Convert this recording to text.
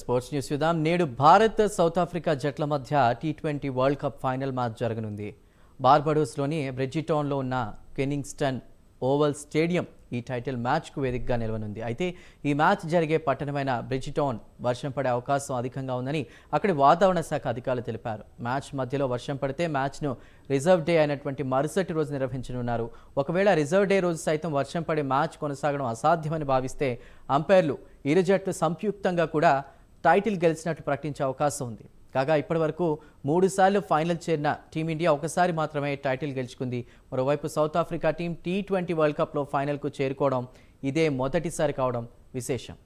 Sports news చూద్దాం. నేడు Bharat south Africa జట్ల మధ్య T twenty World Cup final match జరగనుంది. బార్బడోస్లోని బ్రిడ్జిటౌన్లో ఉన్న కెనింగ్స్టన్ ఓవల్ స్టేడియం ఈ టైటిల్ మ్యాచ్కు వేదికగా నిలవనుంది. అయితే ఈ మ్యాచ్ జరిగే పట్టణమైన బ్రిడ్జిటౌన్ వర్షం పడే అవకాశం అధికంగా ఉందని అక్కడి వాతావరణ శాఖ అధికారులు తెలిపారు. మ్యాచ్ మధ్యలో వర్షం పడితే మ్యాచ్ను రిజర్వ్ డే అయినటువంటి మరుసటి రోజు నిర్వహించనున్నారు. ఒకవేళ రిజర్వ్ డే రోజు సైతం వర్షం పడే మ్యాచ్ కొనసాగడం అసాధ్యమని భావిస్తే అంపైర్లు ఇరు జట్లు సంయుక్తంగా కూడా టైటిల్ గెలిచినట్టు ప్రకటించే అవకాశం ఉంది. కాగా ఇప్పటివరకు మూడుసార్లు ఫైనల్ చేరిన టీమిండియా ఒకసారి మాత్రమే టైటిల్ గెలుచుకుంది. మరోవైపు South Africa team T twenty World కప్లో ఫైనల్కు చేరుకోవడం ఇదే మొదటిసారి కావడం విశేషం.